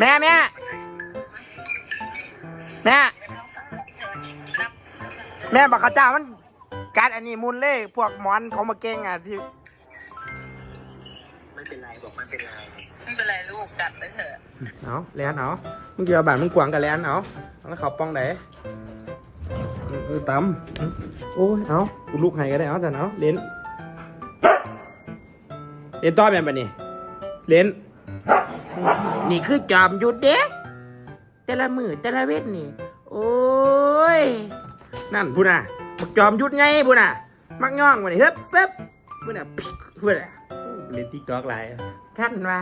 แม่แม่แม่แม่บอกเขาเจ้ามันการอันนี้มุนเลยพวกหมอนเขามาเก่งอะที่ไม่เป็นไรบอกไม่เป็นไรไม่เป็นไรลูกจัดไปเถอะเอาแลนเอามึงเกี่ยวบานมึงกวางกับแลนเอาแล้วเขาป้องไหนเออตำโอ้ยเอากูลูกให้ก็ได้เอาจันเอาเล่นเล่นต่อแม่นปะนี่เล่น นี่คือจอมยุดเด็กแต่ละมือแต่ละเวทนี่ โอ้ย นั่นพูน่ะมักจอมยุดไงพูน่ะ มักย่องมานี่เฮ้ยปึ๊บพูน่ะพิกพูน่ะเล่นติ๊กต็อกไลน์ท่านว่า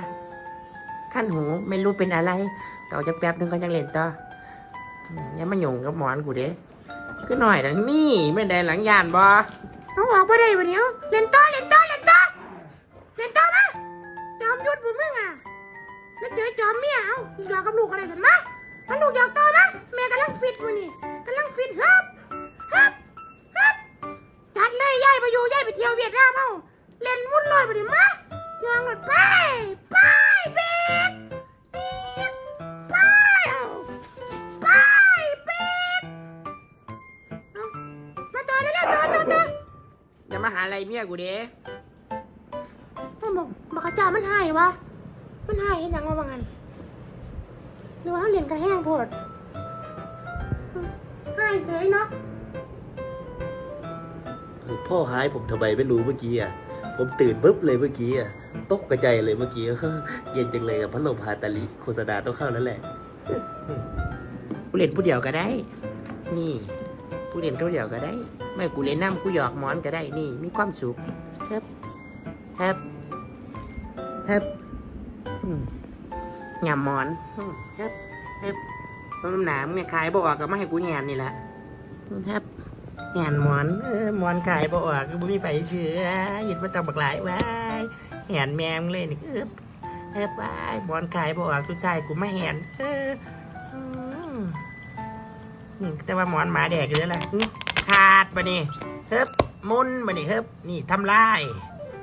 ขั้นหูไม่รู้เป็นอะไร ต่อจากแป๊บนึงก็ยังเล่นต่ออืมอยังมาหยุ่งกับหมอนกูเด้ก็หน่อยนะนี่ไม่ได้หลังยานบอเอาออกไปได้ปะเนี้ยเล่นต่อเล่นต่อเล่นต่อเล่นต่อ แล้วเจอจอมเมียเอาหยอกกับลูกอะไรสันมาถ้าลูกหยอกต่อมาแม่กำลังฟิตมือนี่กำลังฟิตฮึบฮึบฮึบจัดเลยย้ายไปอยู่ย้ายไปเที่ยวเวียดนามเอาเล่นวุ่นลอยไปดิมายองหมดไปไปเบกไปเอาไปเป็ดเอามาต่อได้แล้วต่อต่อต่ออย่ามาหาอะไรเมียกูเด้มันบอกบอกเขาจ่ามันหายวะ มันหายเห็นยังวะบางอันหรือว่าเขาเรียนกระแห้งโพดหายเฉยเนาะพ่อหายผมทำไมไม่รู้เมื่อกี้อะ ผมตื่นปุ๊บเลยเมื่อกี้อะ ตกกระใจเลยเมื่อกี้เย็นจังเลยกับพัดลมฮาตาลิโฆษณาต้องเข้าแล้วแหละกูเล่นผู้เดียวก็ได้ นี่กูเล่นผู้เดียวก็ได้ ไม่กูเล่นน้ำกูหยอกหมอนก็ได้ นี่ มีความสุขเฮ็บเฮ็บเฮ็บอืม หยำหมอนอืมเฮ็บเฮ็บสมน้ำหนามเนี่ยขายบ่ออกก็มาให้กูแหนนี่แหละอืมเฮ็บแหนหมอนเออหมอนขายบ่ออกก็บ่มีไฟเสือหยิบมาต้องบักหลายว้ายแหนแมงเลยนี่คือเฮ็บว้ายหมอนขายบ่ออกสุดท้ายกูมาแหนเอออืมอืมแต่ว่าหมอนหมาแดกอยู่แล้วแหละอืมขาดปะนี่เฮิบมุนปะนี่เฮิบนี่ทำลาย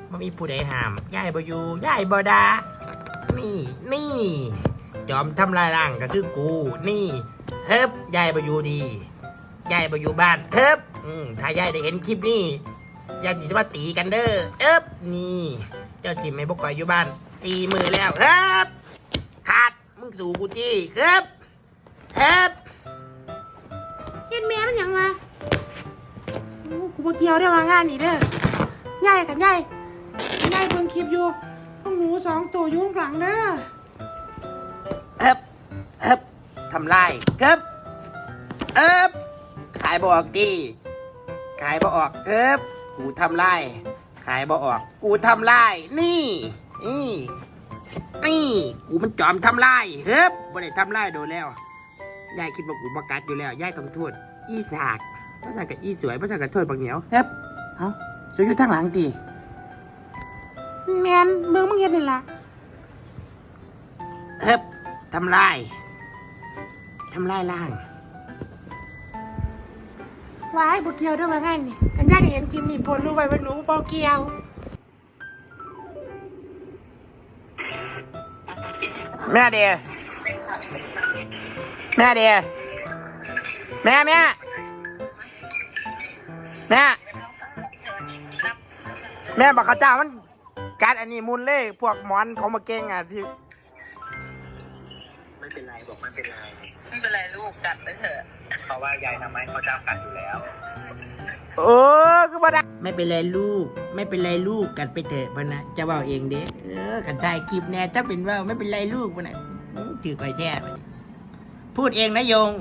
มันมีผู้ใดห้ามย่ายบอยู่ย่ายบดา นี่นี่จอมทำลายร่างก็คือกู นี่เฮิบยายบอยู่ดียายบอยู่บ้านเฮิบถ้ายายได้เห็นคลิปนี้ยายจะมาตีกันเด้อเฮิบนี่ เจ้าจิมไม่บอกคอยอยู่บ้านสี่มือแล้วเฮิบขาดมึงสู่กูจี้เฮิบเฮ็ดเฮ็ดแม่มันยังวะโอ้กูบ่เกี่ยวได้อว่างานนี่เด้อยายกันยายยายเบิ่งคลิปอยู่ นูสองตัวอยู่ข้างหลังเด้อเฮ็บเฮ็บทำลายเฮ็บเอ๊บขายบ่ออกดิขายบ่ออกเอ๊บกูทำลายขายบ่ออก กูทำลายนี่ นี่นี่กูมันจอมทำลายเฮ้บบ่ได้ทำลายโดนแล้วยายคิดว่ากูบักัดอยู่แล้วยายต้องโทษอีสากภาษากับอีสวยภาษากับโทษบางเหนียวเฮ้บเอาสวยอยู่ทางหลังตี แมนเมืองมึงเห็นนี่ล่ะเฮ้บทำลาย ทำลายล่าง วายบุเกียวด้วยว่างั้นนี่กันยายได้เห็นคลิปนี้โพสต์รู้ไว้ว่าหนูบ่เกียวแม่เดียแม่เดียแม่แม่แม่แม่บอกเขาเจ้ามัน การอันนี้มุนเลยพวกหมอนเขามาเก่งอะที่ไม่เป็นไรบอกไม่เป็นไร ไม่เป็นไรลูกจัดไปเถอะ เพราะว่ายายทำให้เขาจ้ากัดอยู่แล้วเออคือบ่ได้ไม่เป็นไรลูก ไม่เป็นไรลูกกันไปเถอะพะนะจะเว่าเองเด้เออกันได้คลิปแน่ถ้าเป็นว่าไม่เป็นไรลูกพะนะอื้อถือก่อยแท้บัดนี้พูดเองนะโยง